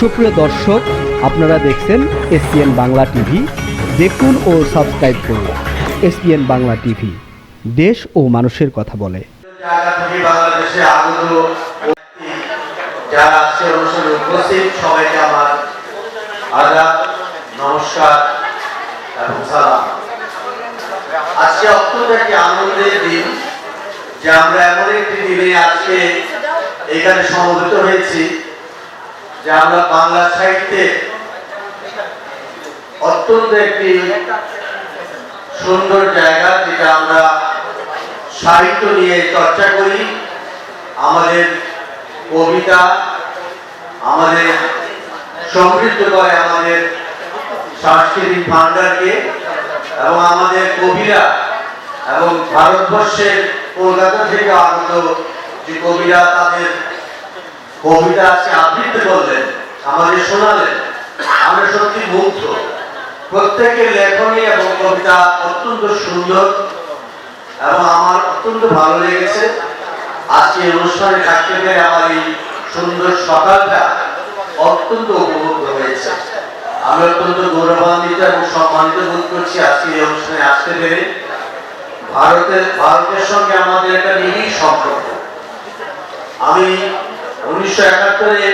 সুপ্রিয় দর্শক, আপনারা দেখছেন এসপিএন বাংলা টিভি। দেখুন ও সাবস্ক্রাইব করুন এসপিএন বাংলা টিভি। দেশ ও মানুষের কথা বলে। যে আমরা এমন একটি দিনে আজকে এখানে সমবেত হয়েছি। যে আমরা বাংলা সাহিত্যে অত্যন্ত একটি সুন্দর জায়গা যেটা আমরা সাহিত্য নিয়ে চর্চা করি। আমাদের কবিতা, আমাদের সমৃদ্ধ করে আমাদের সাংস্কৃতিক ভাণ্ডারকে এবং আমাদের কবিরা এবং ভারতবর্ষের কলকাতা থেকে আগত যে কবিরা তাদের কবিতা আজকে আবৃত্তি করলেন, আমাদের শোনালেন। আমরা সত্যি মুগ্ধ। প্রত্যেকের লেখনী এবং কবিতা অত্যন্ত সুন্দর এবং আমার অত্যন্ত ভালো লেগেছে। আজকে অনুষ্ঠানে থাকতে পেরে আমার এই সুন্দর সকালটা অত্যন্ত উপভোগ্য হয়েছে। আমি অত্যন্ত গৌরবান্বিত এবং সম্মানিত বোধ করছি আজকে এই অনুষ্ঠানে আসতে পেরে। ভারতের ভারতের সঙ্গে আমাদের একটা নিবিড় সম্পর্ক। আমি উনিশশো একাত্তরে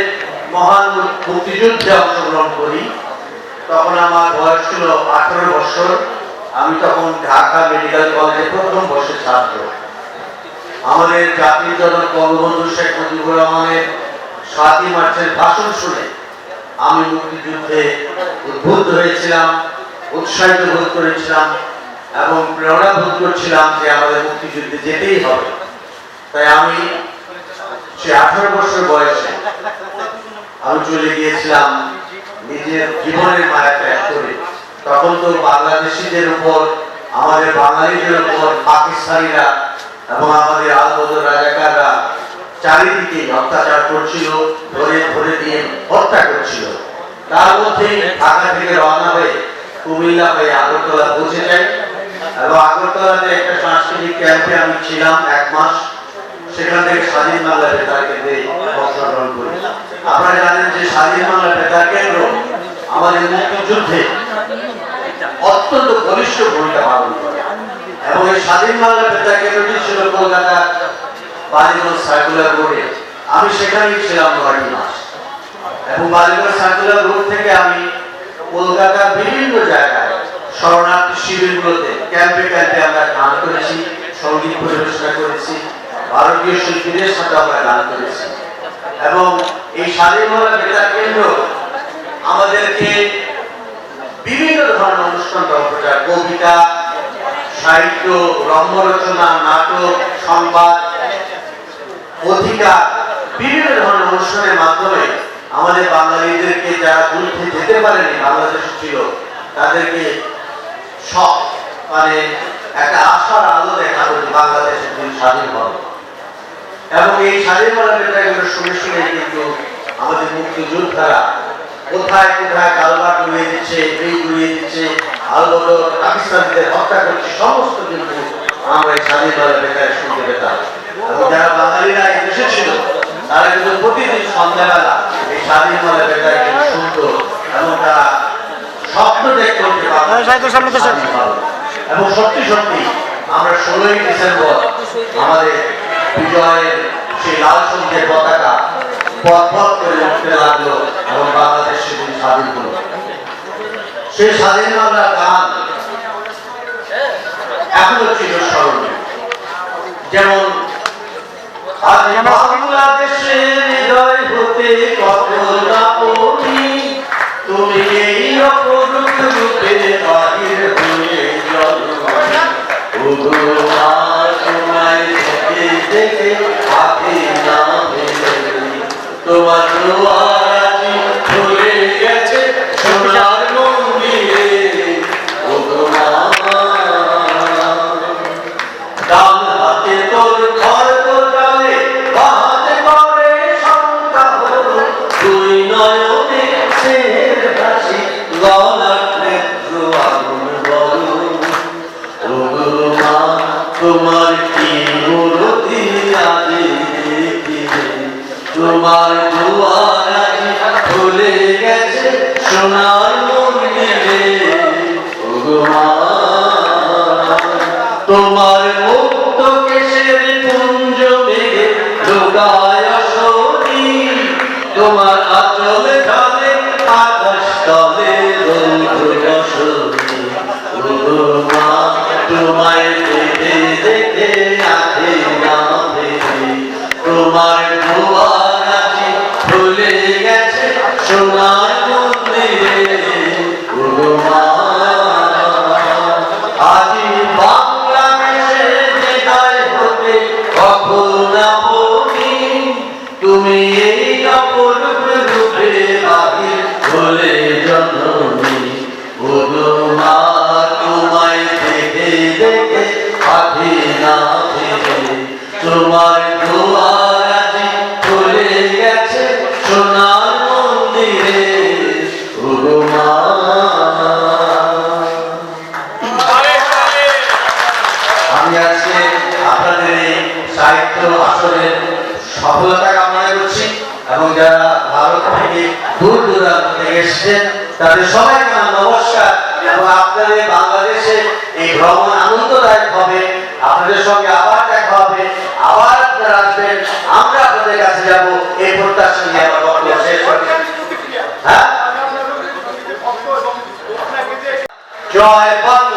মহান মুক্তিযুদ্ধে অংশগ্রহণ করি। তখন আমার বয়স ছিল আঠারো বছর। আমি তখন ঢাকা মেডিকেল কলেজে প্রথম বর্ষের ছাত্র। আমাদের জাতির জনক বঙ্গবন্ধু শেখ মুজিবুর রহমানের ভাষণ শুনে আমি মুক্তিযুদ্ধে উদ্বুদ্ধ হয়েছিলাম, উৎসাহিত বোধ করেছিলাম এবং প্রেরণা বোধ করছিলাম যে আমাদের মুক্তিযুদ্ধে যেতেই হবে। তাই আমি সে আঠারো বছর বয়সে আমি চলে গিয়েছিলাম নিজের জীবনের মায়া ত্যাগ করে। তখন তো বাংলাদেশিদের উপর, আমাদের বাঙালিদের উপর, পাকিস্তানিরা এবং আমাদের আলবদর রাজাকাররা চারিদিকে অত্যাচার করছিল, ধরে ধরে দিয়ে হত্যা করছিল। তার মধ্যে ঢাকা থেকে রওনা হয়ে কুমিল্লা হয়ে আগরতলা পৌঁছে যায় এবং আগরতলাতে একটা সাংস্কৃতিক ক্যাম্পে আমি ছিলাম এক মাস। সেখান থেকে স্বাধীন বাংলা বেতার কেন্দ্রে অংশগ্রহণ করি। আপনারা জানেন যে স্বাধীন বাংলা বেতার কেন্দ্র আমাদের মুক্তিযুদ্ধে অত্যন্ত ঘনিষ্ঠ ভূমিকা পালন করে। এবং এই স্বাধীন বাংলা বেতার কেন্দ্রটি ছিল কলকাতার বালিগঞ্জ সার্কুলার রোডে। আমি সেখানেই ছিলাম নয়টি মাস। এবং বালিগঞ্জ সার্কুলার রোড থেকে আমি কলকাতার বিভিন্ন জায়গায় শরণার্থী শিবিরগুলোতে ক্যাম্পে ক্যাম্পে আমরা গান করেছি, সংগীত পরিবেশনা করেছি ভারতীয় শিল্পীদের সাথে আমরা গান করেছি। এবং এই স্বাধীন বাংলা বেতার কেন্দ্র আমাদেরকে বিভিন্ন ধরনের অনুষ্ঠান প্রচার কবিতা, সাহিত্য রম্য রচনা নাটক, সংবাদ অধিকার বিভিন্ন ধরনের অনুষ্ঠানের মাধ্যমে আমাদের বাঙালিদেরকে যারা যুদ্ধে যেতে পারেনি, বাংলাদেশ ছিল, তাদেরকে সব মানে একটা আশার আলো দেখানো বাংলাদেশের দিন স্বাধীন হবে। এবং এই স্বাধীন বাংলা বেতারগুলো শুনে শুনে কিন্তু আমাদের মুক্তিযোদ্ধারা কোথায় কোথায় ডুবিয়ে দিচ্ছে এই ডুবিয়ে দিচ্ছে পাকিস্তানিদের হত্যা করছে সমস্ত কিন্তু আমরা এই বাংলা বেতারে শুনতে পেতাম এবং যারা বাঙালিরা এই দেশে ছিল তারা কিন্তু প্রতিদিন সন্ধ্যাবেলা এই বাংলা বেতারে কিন্তু শুনতো এবং তারা স্বপ্ন দেখতে হচ্ছে বাংলাদেশ এবং সত্যি সত্যি আমরা ষোলোই ডিসেম্বর আমাদের বিজয়ের সেই লাল পতাকা করে উঠতে লাগল এবং বাংলাদেশ সেদিন স্বাধীন হলো। সেই স্বাধীন বাংলার গান এখনও ছিল যেমন বাংলাদেশের হৃদয় হতে কত না তুমি এই অপরূপ রূপে বাহির হয়ে জন্মাই তোমার দুয়ারাজি তোমার যারা ভারত থেকে দূর দূরান্ত থেকে এসেছেন, তাদের সবাইকে নমস্কার এবং আপনাদের বাংলাদেশে এই ভ্রমণ আনন্দদায়ক হবে। আপনাদের সঙ্গে আবার দেখা হবে। আবার আপনারা আসবেন, আমরা আপনাদের কাছে যাব। এই প্রত্যাশা নিয়ে আমার বক্তব্য শেষ করছি। হ্যাঁ? জয় বাংলা।